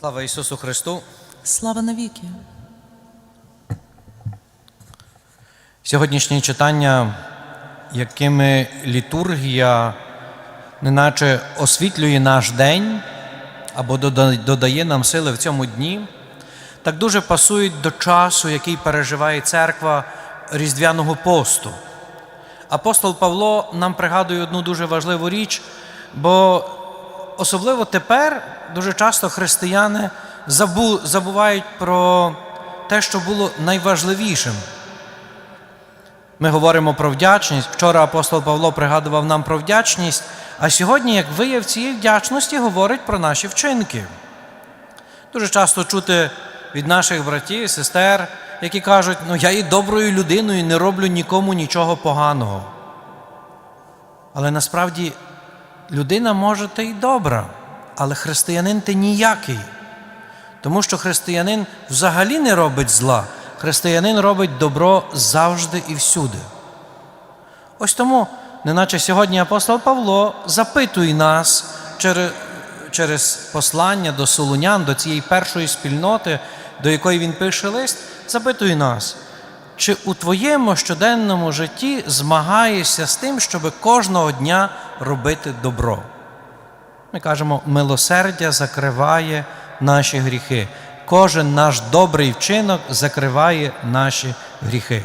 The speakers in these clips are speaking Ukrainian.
Слава Ісусу Христу! Слава навіки! Сьогоднішнє читання, якими літургія неначе освітлює наш день або додає нам сили в цьому дні, так дуже пасують до часу, який переживає церква Різдвяного посту. Апостол Павло нам пригадує одну дуже важливу річ, бо особливо тепер дуже часто християни забу- забувають про те, що було найважливішим. Ми говоримо про вдячність. Вчора апостол Павло пригадував нам про вдячність, а сьогодні, як вияв цієї вдячності, говорить про наші вчинки. Дуже часто чути від наших братів сестер, які кажуть, ну я є доброю людиною не роблю нікому нічого поганого. Але насправді людина може ти й добра, але християнин ти ніякий. Тому що християнин взагалі не робить зла, християнин робить добро завжди і всюди. Ось тому, неначе сьогодні апостол Павло запитує нас через, через послання до солунян, до цієї першої спільноти, до якої він пише лист, запитує нас, чи у твоєму щоденному житті змагаєшся з тим, щоб кожного дня робити добро? Ми кажемо, милосердя закриває наші гріхи. Кожен наш добрий вчинок закриває наші гріхи.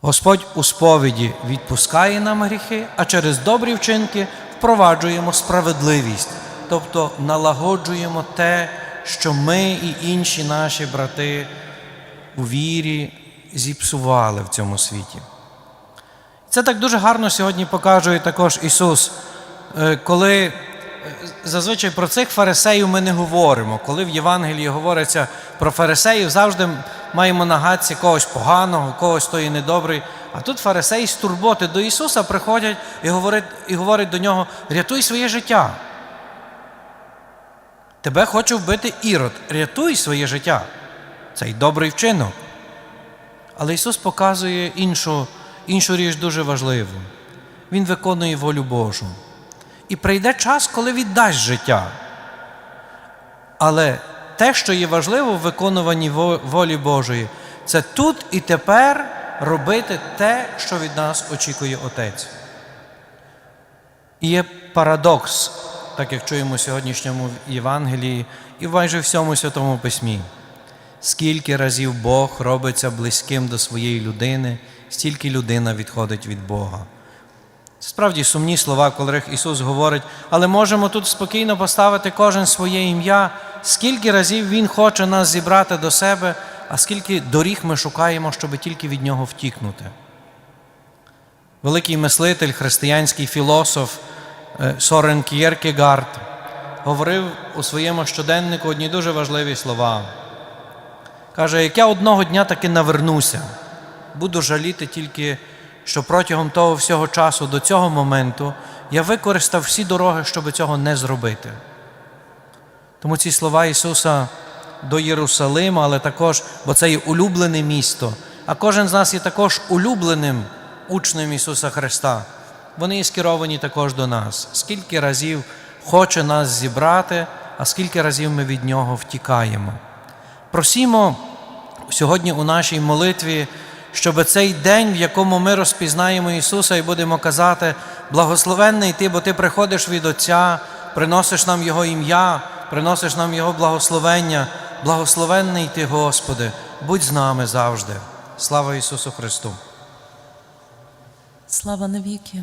Господь у сповіді відпускає нам гріхи, а через добрі вчинки впроваджуємо справедливість, тобто налагоджуємо те, що ми і інші наші брати у вірі зіпсували в цьому світі. Це так дуже гарно сьогодні показує також Ісус, Е, коли е, зазвичай про цих фарисеїв ми не говоримо. Коли в Євангелії говориться про фарисеїв, завжди маємо на гадці когось поганого, когось той недобрий. А тут фарисеї з турботи до Ісуса приходять і говорять, і говорять до нього: рятуй своє життя. Тебе хоче вбити ірод, рятуй своє життя. Це й добрий вчинок. Але Ісус показує іншу, іншу річ дуже важливу. Він виконує волю Божу. І прийде час, коли віддасть життя. Але те, що є важливо в виконуванні волі Божої, це тут і тепер робити те, що від нас очікує Отець. І є парадокс, так як чуємо в сьогоднішньому Євангелії і майже всьому Святому Письмі. Скільки разів Бог робиться близьким до своєї людини, стільки людина відходить від Бога. Справді сумні слова, коли Ісус говорить, але можемо тут спокійно поставити кожен своє ім'я, скільки разів Він хоче нас зібрати до себе, а скільки доріг ми шукаємо, щоб тільки від Нього втікнути. Великий мислитель, християнський філософ е, Сорен К'єркегард говорив у своєму щоденнику одні дуже важливі слова. Каже, як я одного дня таки навернуся, буду жаліти тільки, що протягом того всього часу до цього моменту я використав всі дороги, щоб цього не зробити. Тому ці слова Ісуса до Єрусалима, але також, бо це є улюблене місто, а кожен з нас є також улюбленим учнем Ісуса Христа. Вони є скеровані також до нас. Скільки разів хоче нас зібрати, а скільки разів ми від Нього втікаємо. Просімо сьогодні у нашій молитві, щоб цей день, в якому ми розпізнаємо Ісуса і будемо казати, благословенний Ти, бо Ти приходиш від Отця, приносиш нам Його ім'я, приносиш нам Його благословення. Благословенний Ти, Господи, будь з нами завжди. Слава Ісусу Христу! Слава навіки!